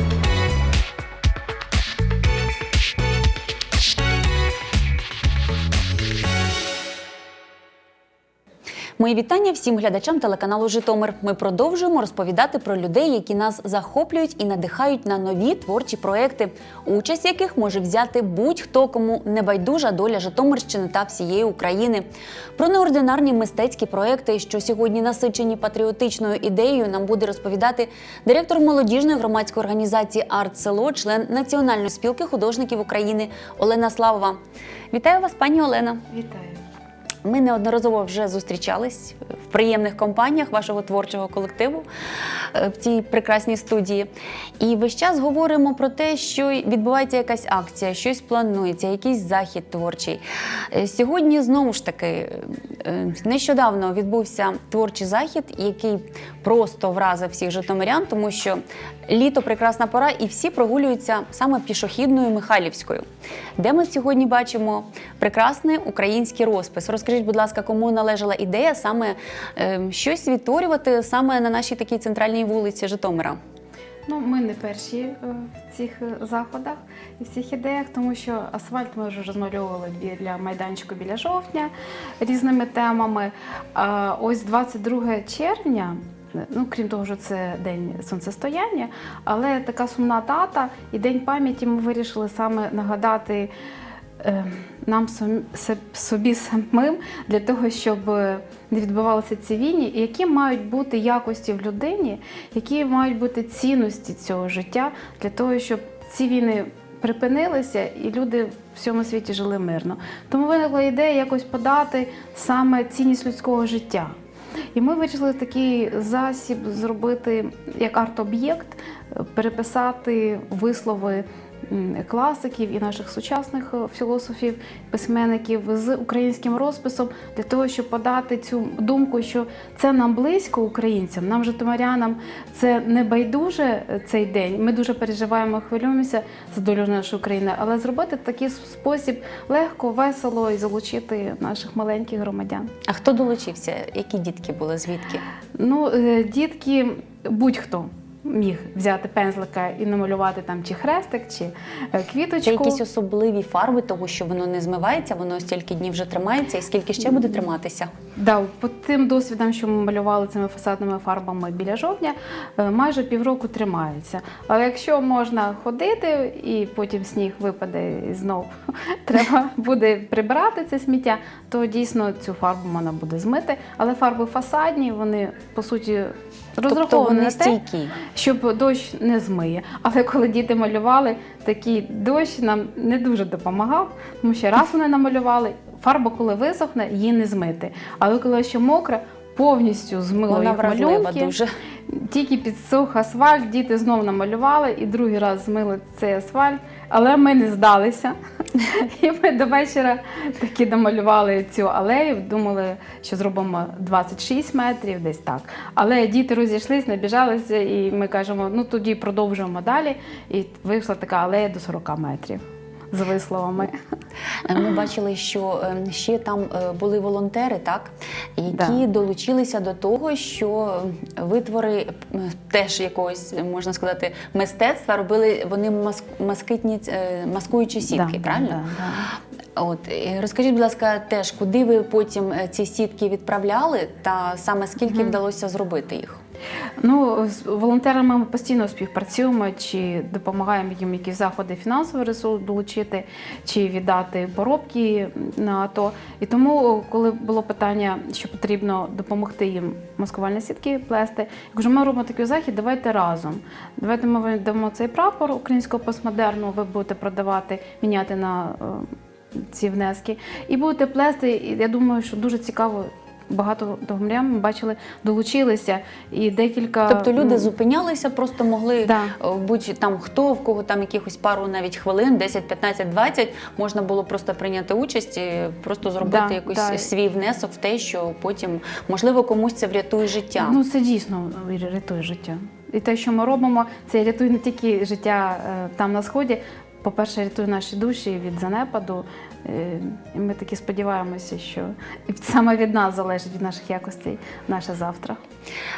you Мої вітання всім глядачам телеканалу Житомир. Ми продовжуємо розповідати про людей, які нас захоплюють і надихають на нові творчі проекти, участь яких може взяти будь-хто, кому небайдужа доля Житомирщини та всієї України. Про неординарні мистецькі проекти, що сьогодні насичені патріотичною ідеєю, нам буде розповідати директор молодіжної громадської організації Арт Село, член Національної спілки художників України Олена Славова. Вітаю вас, пані Олена. Вітаю. Ми неодноразово вже зустрічались в приємних компаніях вашого творчого колективу в цій прекрасній студії. І весь час говоримо про те, що відбувається якась акція, щось планується, якийсь захід творчий. Е, Сьогодні знову ж таки е, нещодавно відбувся творчий захід, який просто вразив всіх житомирян, тому що літо прекрасна пора, і всі прогулюються саме пішохідною Михайлівською, де ми сьогодні бачимо прекрасний український розпис. Розкажіть, будь ласка, кому належала ідея саме е, щось відтворювати саме на нашій такій центральній вулиці Житомира? Ну, ми не перші е, в цих е, заходах і в цих ідеях, тому що асфальт ми вже розмальовували біля майданчику біля жовтня різними темами. А ось 22 червня. Ну, крім того, що це день сонцестояння, але така сумна дата і день пам'яті ми вирішили саме нагадати е, нам собі самим для того, щоб е, не відбувалися ці війни, і які мають бути якості в людині, які мають бути цінності цього життя для того, щоб ці війни припинилися і люди в всьому світі жили мирно. Тому виникла ідея якось подати саме цінність людського життя. І ми вирішили такий засіб зробити як арт-об'єкт, е, переписати вислови класиків і наших сучасних е, філософів, письменників з українським розписом для того, щоб подати цю думку, що це нам близько українцям, нам житомирянам це не байдуже е, цей день. Ми дуже переживаємо, хвилюємося за долю нашої країни, але зробити такий спосіб легко, весело і залучити наших маленьких громадян. А хто долучився? Які дітки були? Звідки? Ну, е, дітки, будь-хто міг взяти пензлика і намалювати там чи хрестик, чи е, квіточку. Це якісь особливі фарби, того що воно не змивається, воно стільки днів вже тримається, і скільки ще буде триматися? Да, по тим досвідам, що ми малювали цими фасадними фарбами біля жовтня, е, майже півроку тримається. Але якщо можна ходити і потім сніг випаде і знов треба буде прибирати це сміття, то дійсно цю фарбу можна буде змити. Але фарби фасадні, вони по суті Тобто на те, щоб дощ не змиє. Але коли діти малювали, такий дощ нам не дуже допомагав, тому що раз вони намалювали, фарба, коли висохне, її не змити. Але коли ще мокра, повністю змило Вона їх малюнки. дуже. Тільки підсох асфальт, діти знову намалювали і другий раз змили цей асфальт, але ми не здалися. І ми до вечора таки домалювали цю алею, думали, що зробимо 26 метрів, десь так. Але діти розійшлись, набіжалися, і ми кажемо, ну тоді продовжуємо далі. І вийшла така алея до 40 метрів з висловами. Е, Ми бачили, що е, ще там е, були волонтери, так які Да. долучилися до того, що витвори теж якогось можна сказати мистецтва робили вони маск, маскитні маскуючі сітки, Да, правильно? да, да. От розкажіть, будь ласка, теж куди ви потім ці сітки відправляли, та саме скільки вдалося зробити їх? Ну, з волонтерами ми постійно співпрацюємо, чи допомагаємо їм якісь заходи фінансовий ресурс долучити, чи віддати поробки на АТО. І тому, коли було питання, що потрібно допомогти їм маскувальні сітки плести, я кажу, ми робимо такий захід, давайте разом. Давайте ми дамо цей прапор українського постмодерну, ви будете продавати, міняти на е, ці внески. І будете плести. І я думаю, що дуже цікаво. Багато догмрян ми бачили, долучилися і декілька Тобто люди зупинялися, просто могли Да. е, будь там хто, в кого там якихось пару навіть хвилин, 10, 15, 20, можна було просто прийняти участь і просто зробити Да, якийсь да. свій внесок в те, що потім можливо комусь це врятує життя. Ну це дійсно рятує життя. І те, що ми робимо, це рятує не тільки життя е, там на сході. По-перше, рятує наші душі від занепаду. Е, І ми таки сподіваємося, що саме від нас залежить від наших якостей наше завтра.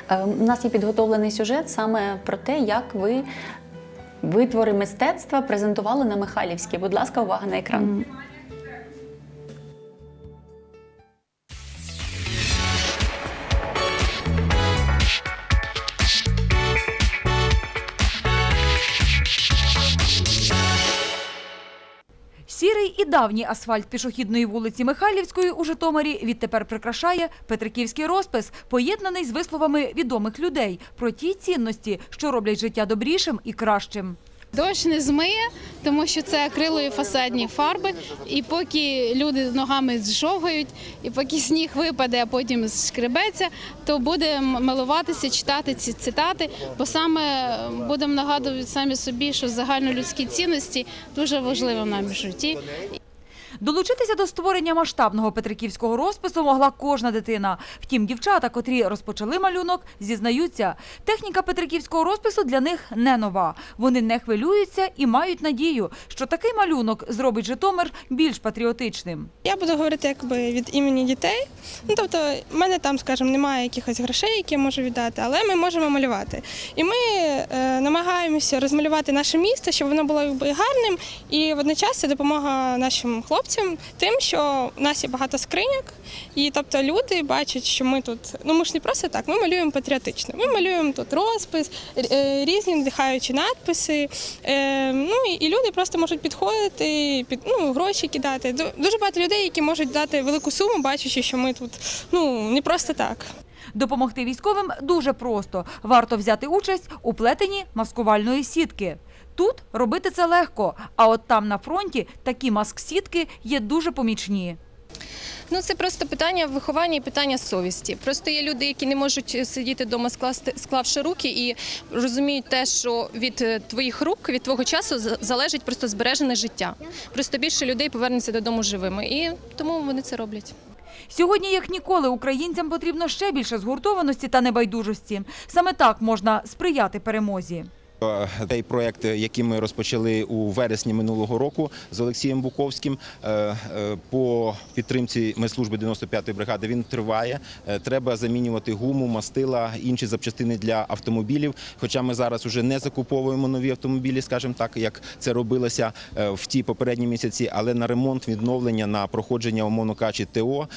Е, У нас є підготовлений сюжет саме про те, як ви витвори мистецтва презентували на Михайлівській. Будь ласка, увага на екран. М. Сірий і давній асфальт пішохідної вулиці Михайлівської у Житомирі відтепер прикрашає Петриківський розпис, поєднаний з висловами відомих людей про ті цінності, що роблять життя добрішим і кращим. Дощ не змиє, тому що це акрилові фасадні фарби. І поки люди ногами зжовгають, і поки сніг випаде, а потім шкребеться, то буде малуватися, читати ці цитати. Бо саме будемо нагадувати самі собі, що загальнолюдські цінності дуже важливі в нашому житті. Долучитися до створення масштабного петриківського розпису могла кожна дитина. Втім, дівчата, котрі розпочали малюнок, зізнаються, техніка петриківського розпису для них не нова. Вони не хвилюються і мають надію, що такий малюнок зробить Житомир більш патріотичним. Я буду говорити якби від імені дітей. Ну тобто, в мене там, скажімо, немає якихось грошей, які я можу віддати, але ми можемо малювати. І ми е, намагаємося розмалювати наше місто, щоб воно було якби гарним. І водночас це допомога нашим хлопцям тим, що в нас є багато скриньок, і тобто люди бачать, що ми тут. Ну ми ж не просто так, ми малюємо патріотично. Ми малюємо тут розпис, е, різні надихаючі надписи. Е, ну і люди просто можуть підходити, під ну гроші кидати. Дуже багато людей, які можуть дати велику суму, бачачи, що ми тут ну не просто так. Допомогти військовим дуже просто. Варто взяти участь у плетенні маскувальної сітки. Тут робити це легко, а от там на фронті такі маск-сітки є дуже помічні. Ну це просто питання виховання і питання совісті. Просто є люди, які не можуть сидіти вдома, склавши руки, і розуміють те, що від е, твоїх рук, від твого часу залежить просто збережене життя. Просто більше людей повернуться додому живими, і тому вони це роблять. Сьогодні, як ніколи, українцям потрібно ще більше згуртованості та небайдужості. Саме так можна сприяти перемозі. Е, Цей проект, який ми розпочали у вересні минулого року з Олексієм Буковським е, е, по підтримці медслужби 95-ї бригади, він триває. Треба замінювати гуму, мастила, інші запчастини для автомобілів. Хоча ми зараз уже не закуповуємо нові автомобілі, скажімо так, як це робилося в ті попередні місяці. Але на ремонт, відновлення, на проходження умовно кажучи, ТО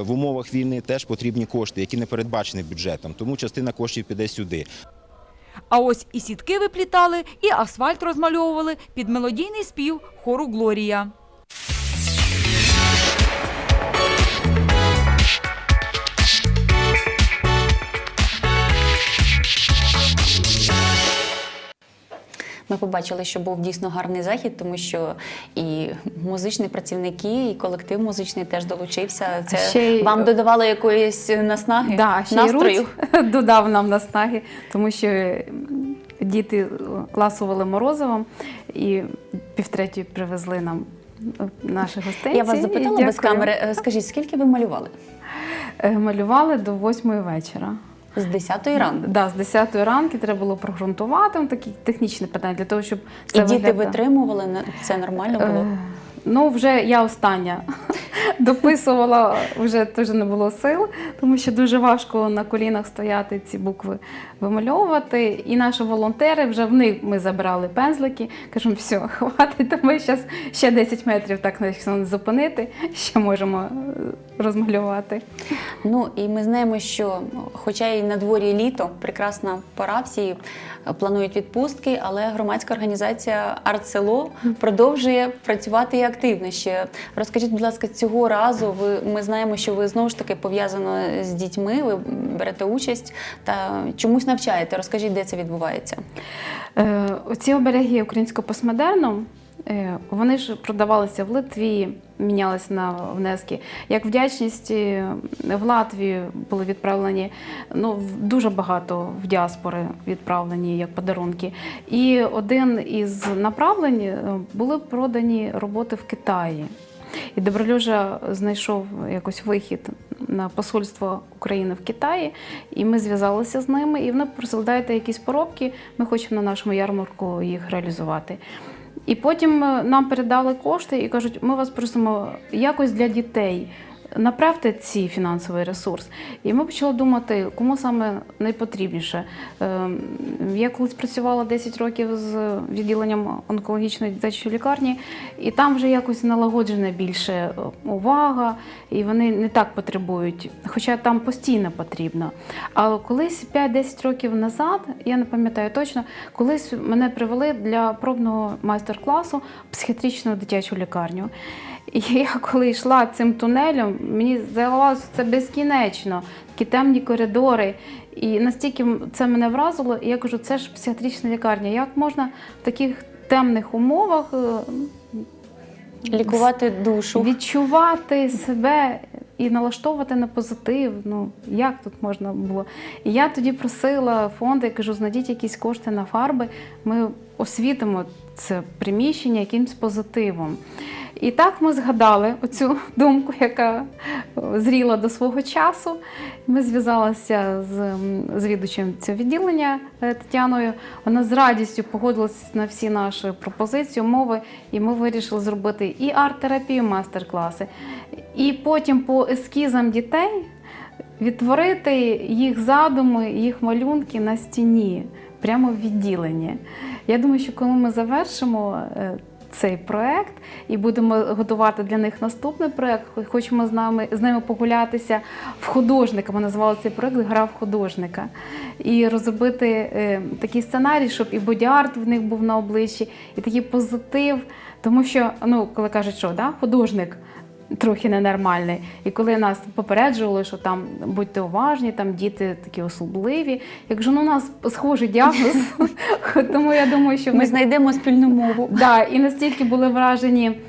в умовах війни теж потрібні кошти, які не передбачені бюджетом. Тому частина коштів піде сюди. А ось і сітки виплітали, і асфальт розмальовували під мелодійний спів хору Глорія. Ми побачили, що був дійсно гарний захід, тому що і музичні працівники, і колектив музичний теж долучився. Це Ще й- вам додавало якоїсь наснаги, Да, ще настрою. Руть додав нам наснаги, тому що діти ласували морозивом і півтретьої привезли нам е, наші гостинці. Я вас запитала без камери. Е, Скажіть, скільки ви малювали? Е, Малювали до восьмої вечора. З 10-ї ранку. Да, з 10 ранки треба було прогрунтувати, ну, такі технічні питання для того, щоб це І діти виглядало. витримували, на- це нормально було? Е, Ну, вже я остання дописувала, вже теж не було сил, тому що дуже важко на колінах стояти ці букви вимальовувати. І наші волонтери вже в них ми забрали пензлики. Кажемо, все, хватить, ми зараз ще 10 метрів так не зупинити, ще можемо е, розмалювати. Ну і ми знаємо, що хоча і на дворі літо, прекрасна пора, всі планують відпустки, але громадська організація Артсело продовжує працювати і активно ще. Розкажіть, будь ласка, цього разу ви ми знаємо, що ви знову ж таки пов'язано з дітьми, ви берете участь та чомусь навчаєте. Розкажіть, де це відбувається? Е, Оці обереги українського постмодерну, вони ж продавалися в Литві, мінялися на внески. Як вдячність е, в Латвію були відправлені ну, дуже багато в діаспори відправлені як подарунки. І один із направлень е, були продані роботи в Китаї. І Добролюжа знайшов якось вихід на посольство України в Китаї, і ми зв'язалися з ними, і вони просили, дайте якісь поробки, ми хочемо на нашому ярмарку їх реалізувати. І потім е, нам передали кошти і кажуть, ми вас просимо якось для дітей направте цей фінансовий ресурс. І ми почали думати, кому саме найпотрібніше. Ем, Я колись працювала 10 років з відділенням онкологічної дитячої лікарні, і там вже якось налагоджена більше е, увага, і вони не так потребують, хоча там постійно потрібно. Але колись 5-10 років назад, я не пам'ятаю точно, колись мене привели для пробного майстер-класу психіатричну дитячу лікарню. І я коли йшла цим тунелем, мені здавалося це безкінечно, такі темні коридори. І настільки це мене вразило, і я кажу, це ж психіатрична лікарня. Як можна в таких темних умовах е, Лікувати душу. відчувати себе і налаштовувати на позитив. Ну як тут можна було? І я тоді просила фонд, я кажу, знайдіть якісь кошти на фарби. Ми освітимо це приміщення якимсь позитивом. І так ми згадали оцю думку, яка зріла до свого часу. Ми зв'язалися з м, завідувачем цього відділення е, Тетяною. Вона з радістю погодилася на всі наші пропозиції, умови, і ми вирішили зробити і арт-терапію, мастер-класи, і потім по ескізам дітей відтворити їх задуми, їх малюнки на стіні, прямо в відділенні. Я думаю, що коли ми завершимо е, цей проект і будемо готувати для них наступний проект, хочемо з нами з ними погулятися в художника. Ми назвали цей проект Гра в художника. І розробити е, такий сценарій, щоб і бодіарт в них був на обличчі, і такий позитив. Тому що, ну, коли кажуть, що да, художник трохи ненормальний. І коли нас попереджували, що там будьте уважні, там діти такі особливі. Я кажу, ну у нас схожий діагноз. Тому я думаю, що Ми знайдемо спільну мову. Да, і настільки були вражені,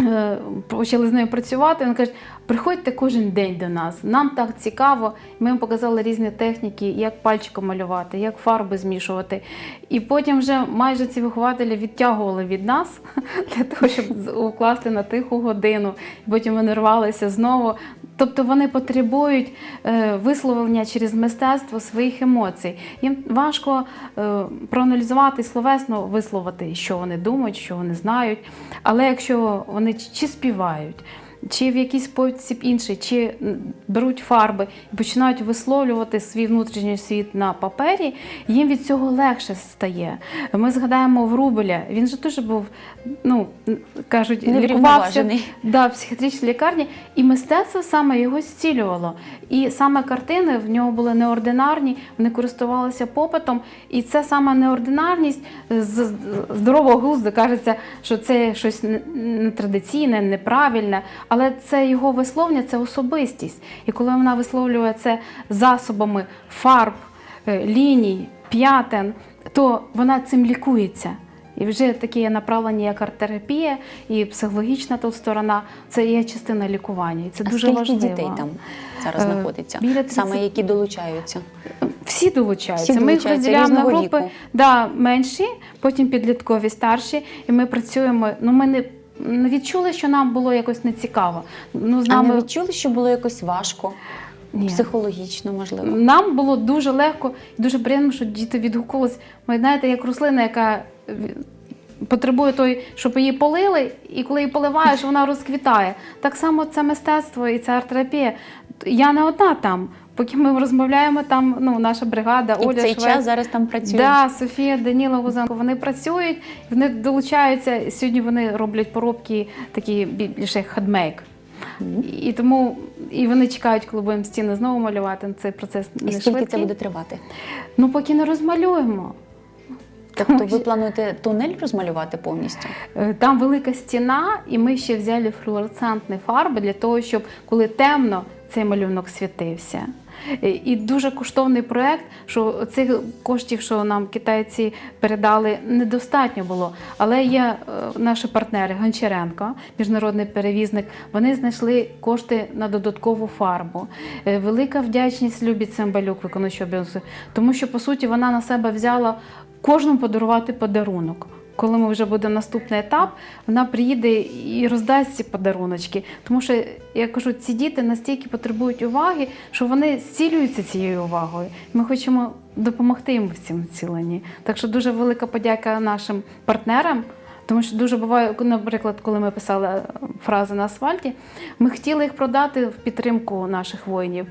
е, почали з нею працювати. він кажуть, приходьте кожен день до нас. Нам так цікаво. Ми їм показали різні техніки, як пальчиком малювати, як фарби змішувати. І потім вже майже ці вихователі відтягували від нас для того, щоб укласти на тиху годину. Потім вони рвалися знову. Тобто вони потребують е, висловлення через мистецтво своїх емоцій. Їм важко е, проаналізувати словесно висловити, що вони думають, що вони знають. Але якщо вони чи- чи співають, чи в якийсь спосіб інший, чи беруть фарби і починають висловлювати свій внутрішній світ на папері, їм від цього легше стає. Ми згадаємо Врубеля, він же теж був, ну кажуть, лікувався да, в психіатричній лікарні, і мистецтво саме його зцілювало. І саме картини в нього були неординарні, вони користувалися попитом. І це саме неординарність з здорового глузду кажеться, що це щось нетрадиційне, неправильне, але це його висловлення, це особистість. І коли вона висловлює це засобами фарб, е, ліній, п'ятен, то вона цим лікується. І вже таке направлення, як арт-терапія і психологічна тут сторона, це є частина лікування. І це А дуже скільки важливо. дітей там зараз Е, знаходиться? біля 30. Саме які долучаються? Всі долучаються. Всі ми їх розділяємо на групи. віку. Да, менші, потім підліткові, старші. І ми працюємо. Ну, ми не відчули, що нам було якось нецікаво. Ну, з А не відчули, що було якось важко, Ні. психологічно, можливо? Нам було дуже легко і дуже приємно, що діти відгукувалися. Ми знаєте, як рослина, яка е, потребує той, щоб її полили, і коли її поливаєш, вона розквітає. Так само це мистецтво і це арт-терапія. Я не одна там. Поки ми розмовляємо, там ну, наша бригада, І Оля в цей Швець. час зараз там працюють. Да, Софія, Даніла Гузенко. Вони працюють, вони долучаються. Сьогодні вони роблять поробки такі більше хедмейк. І тому і вони чекають, коли будемо стіни знову малювати. Цей процес І скільки швидкий. це буде тривати? Ну поки не розмалюємо. Тобто ви плануєте тунель розмалювати повністю? Е, Там велика стіна, і ми ще взяли флуоресцентні фарби для того, щоб коли темно, цей малюнок світився. І дуже коштовний проект, що цих коштів, що нам китайці передали, недостатньо було. Але є е, наші партнери Гончаренко, міжнародний перевізник. Вони знайшли кошти на додаткову фарбу. Е, Велика вдячність Любі Цимбалюк, виконуючий обов'язки, тому що по суті вона на себе взяла кожному подарувати подарунок. Коли ми вже буде наступний етап, вона приїде і роздасть ці подаруночки. Тому що я кажу, ці діти настільки потребують уваги, що вони зцілюються цією увагою. Ми хочемо допомогти їм в цьому зціленні. Так що дуже велика подяка нашим партнерам. Тому що дуже буває, наприклад, коли ми писали фрази на асфальті, ми хотіли їх продати в підтримку наших воїнів.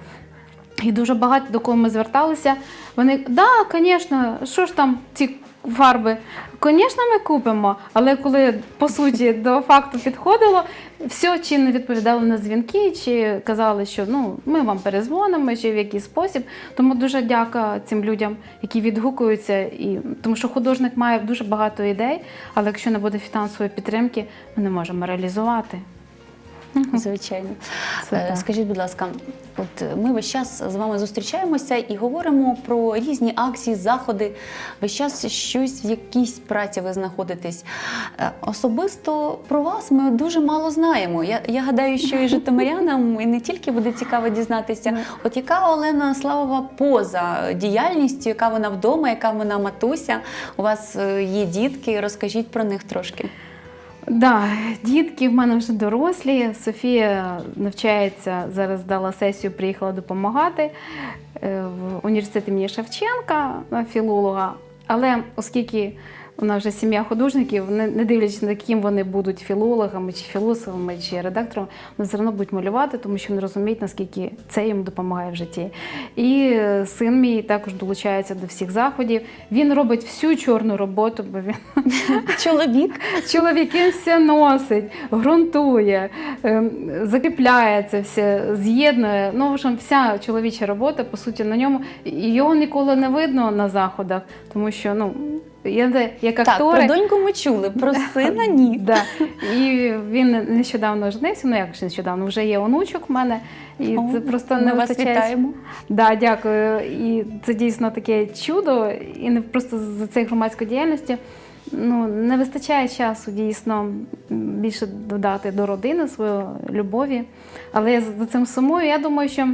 І дуже багато до кого ми зверталися. Вони да, звісно, що ж там ці фарби? Звісно, ми купимо. Але коли по суті до факту підходило, все чи не відповідали на дзвінки, чи казали, що ну ми вам перезвонимо, чи в який спосіб. Тому дуже дяка цим людям, які відгукуються, і тому що художник має дуже багато ідей, але якщо не буде фінансової підтримки, ми не можемо реалізувати. Звичайно. Це Е. Скажіть, будь ласка, от ми весь час з вами зустрічаємося і говоримо про різні акції, заходи. Весь час щось в якійсь праці ви знаходитесь. Е, Особисто про вас ми дуже мало знаємо. Я, я гадаю, що і житомирянам і не тільки буде цікаво дізнатися, от яка Олена Славова поза діяльністю, яка вона вдома, яка вона матуся. У вас е, є дітки. Розкажіть про них трошки. Да, дітки в мене вже дорослі. Софія навчається зараз, дала сесію, приїхала допомагати е, в університет імені Шевченка філолога. Але оскільки вона вже сім'я художників, не, дивлячись на ким вони будуть філологами, чи філософами, чи редакторами, вони все одно будуть малювати, тому що вони розуміють, наскільки це їм допомагає в житті. І е, син мій також долучається до всіх заходів. Він робить всю чорну роботу, бо він Чоловік. Чоловік він все носить, ґрунтує, ем, закріпляє це все, з'єднує. Ну, в общем, вся чоловіча робота, по суті, на ньому. Його ніколи не видно на заходах, тому що, ну, я не знаю, як Так, про доньку ми чули, про сина ні. Да. І він нещодавно женився, ну як ж нещодавно, вже є онучок в мене. І О, це просто ми не вас вистачає. вітаємо. Да, дякую. І це дійсно таке чудо. І не просто за цієї громадської діяльності. Ну, не вистачає часу дійсно більше додати до родини свою любові. Але я за цим сумую. Я думаю, що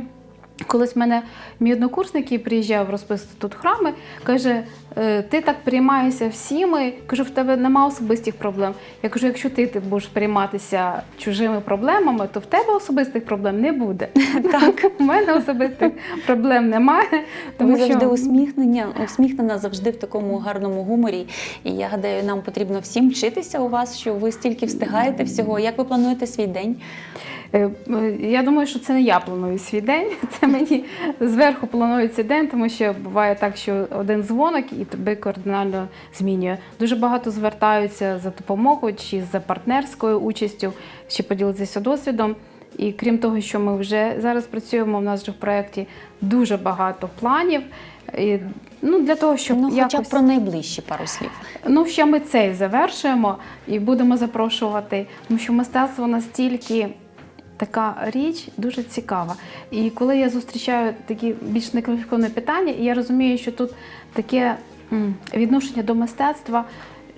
колись в мене мій однокурсник, який приїжджав розписувати тут храми, каже: «Е, ти так приймаєшся всіми. Кажу, в тебе нема особистих проблем. Я кажу, якщо ти, ти будеш прийматися чужими проблемами, то в тебе особистих проблем не буде. Так, у мене особистих проблем немає. Тому ви завжди що... усміхнення, усміхнена завжди в такому гарному гуморі. І я гадаю, нам потрібно всім вчитися у вас, що ви стільки встигаєте всього. Як ви плануєте свій день? Е, Я думаю, що це не я планую свій день, це мені зверху планується день, тому що буває так, що один дзвоник і тебе кардинально змінює. Дуже багато звертаються за допомогою чи за партнерською участю, чи поділитися досвідом. І крім того, що ми вже зараз працюємо, у нас вже в проєкті дуже багато планів. І, ну, для того, щоб ну, хоча б якось... про найближчі пару слів. Ну, ще ми цей завершуємо і будемо запрошувати, тому що мистецтво настільки така річ дуже цікава. І коли я зустрічаю такі більш некваліфіковані питання, я розумію, що тут таке відношення до мистецтва.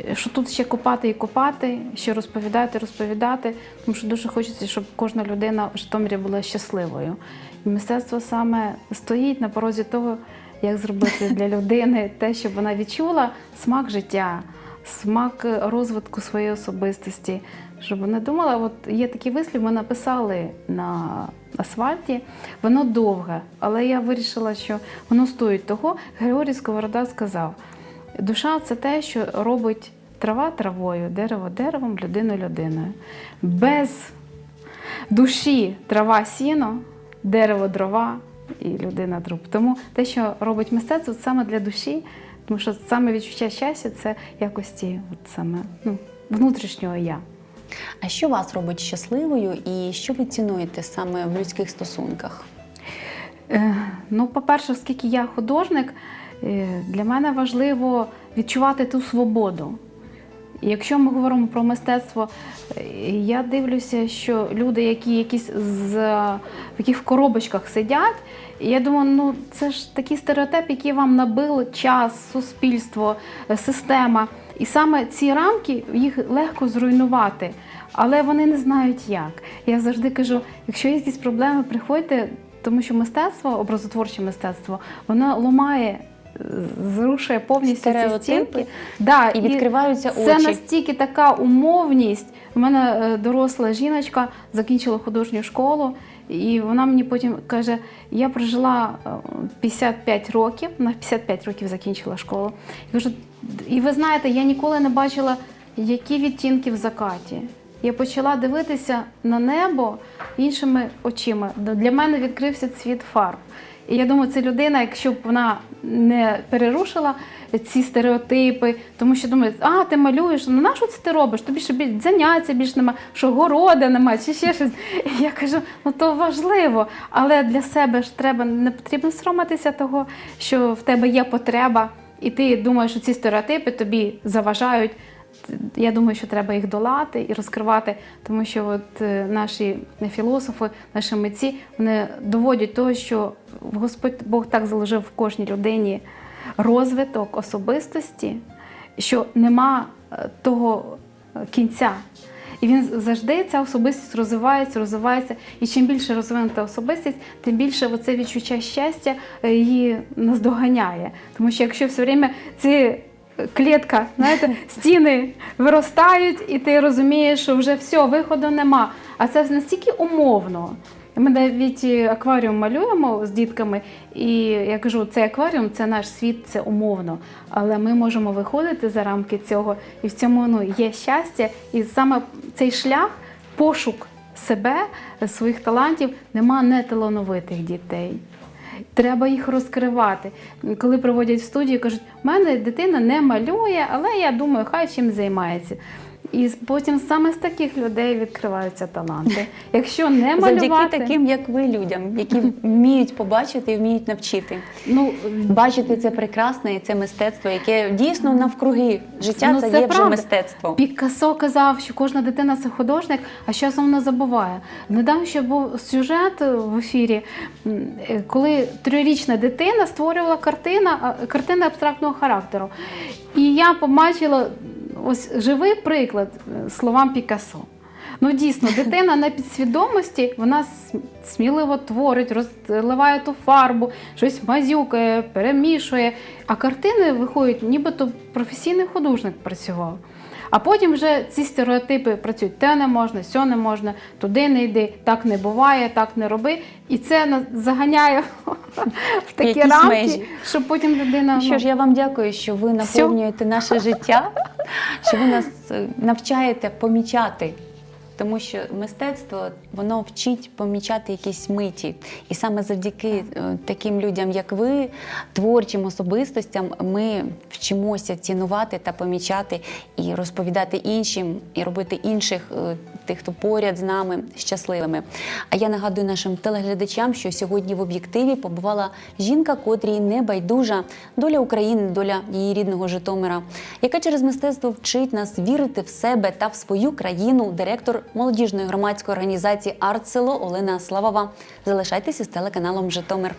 е, Що тут ще копати і копати, ще розповідати, розповідати, тому що дуже хочеться, щоб кожна людина в Житомирі була щасливою. І мистецтво саме стоїть на порозі того, як зробити для людини те, щоб вона відчула смак життя, смак розвитку своєї особистості, щоб вона думала, от є такий вислів, ми написали на асфальті, воно довге, але я вирішила, що воно стоїть того. Григорій Сковорода сказав: душа це те, що робить трава травою, дерево деревом, людину людиною. Без душі трава сіно, дерево дрова і людина дроб. Тому те, що робить мистецтво, це саме для душі, тому що саме відчуття щастя це якості от саме ну, внутрішнього я. А що вас робить щасливою і що ви цінуєте саме в людських стосунках? Е, Ну, по-перше, оскільки я художник, е, для мене важливо відчувати ту свободу. Якщо ми говоримо про мистецтво, е, я дивлюся, що люди, які якісь з в яких в коробочках сидять, я думаю, ну це ж такий стереотип, який вам набило час, суспільство, система. І саме ці рамки їх легко зруйнувати, але вони не знають як. Я завжди кажу: якщо є якісь проблеми, приходьте, тому що мистецтво, образотворче мистецтво, воно ламає. е, Зрушує повністю ці стінки. Да, і відкриваються це очі. настільки така умовність. У мене е, доросла жіночка закінчила художню школу, і вона мені потім каже: я прожила е, 55 років, на 55 років закінчила школу. Я кажу, і ви знаєте, я ніколи не бачила які відтінки в закаті. Я почала дивитися на небо іншими очима. Для мене відкрився цвіт фарб. І я думаю, це людина, якщо б вона не перерушила ці стереотипи, тому що думають, а ти малюєш, ну на що це ти робиш? Тобі ще заняття більш нема, що города нема, чи ще щось. Я кажу, ну то важливо, але для себе ж треба не потрібно соромитися того, що в тебе є потреба, і ти думаєш, що ці стереотипи тобі заважають. Я думаю, що треба їх долати і розкривати, тому що от е, наші філософи, наші митці, вони доводять того, що Господь Бог так заложив в кожній людині розвиток особистості, що нема е, того е, кінця. І він завжди ця особистість розвивається, розвивається. І чим більше розвинута особистість, тим більше оце відчуття щастя е, її наздоганяє. Тому що якщо все время ці клітка, знаєте, стіни виростають, і ти розумієш, що вже все, виходу нема. А це настільки умовно. Ми навіть акваріум малюємо з дітками, і я кажу, цей акваріум це наш світ, це умовно. Але ми можемо виходити за рамки цього, і в цьому ну, є щастя. І саме цей шлях, пошук себе, своїх талантів, нема неталановитих дітей. Треба їх розкривати. Коли приводять в студію, кажуть, у мене дитина не малює, але я думаю, хай чим займається. І потім саме з таких людей відкриваються таланти. Якщо не малювати, Завдяки таким, як ви, людям, які вміють побачити і вміють навчити. ну, Бачити це прекрасне і це мистецтво, яке дійсно навкруги життя Ну, це, це є вже мистецтво. Пікассо казав, що кожна дитина це художник, а з часом вона забуває. Недавно ще був сюжет в ефірі, е, коли трирічна дитина створювала картина, картини абстрактного характеру. І я побачила ось живий приклад е, словам Пікассо. Ну дійсно, дитина на підсвідомості вона сміливо творить, розливає ту фарбу, щось мазюкає, перемішує. А картини виходять, нібито професійний художник працював. А потім вже ці стереотипи працюють: те не можна, сьо не можна, туди не йди, так не буває, так не роби. І це заганяє в такі Якісь рамки, межі. щоб потім людина. Ну Що ну, ж, я вам дякую, що ви наповнюєте наше життя, що ви нас е, навчаєте помічати. Тому що мистецтво воно вчить помічати якісь миті. І саме завдяки е, таким людям, як ви, творчим особистостям, ми вчимося цінувати та помічати і розповідати іншим, і робити інших, е, тих, хто поряд з нами, щасливими. А я нагадую нашим телеглядачам, що сьогодні в об'єктиві побувала жінка, котрій не байдужа доля України, доля її рідного Житомира, яка через мистецтво вчить нас вірити в себе та в свою країну. Директор молодіжної громадської організації Артсело Олена Славова. Залишайтеся з телеканалом Житомир.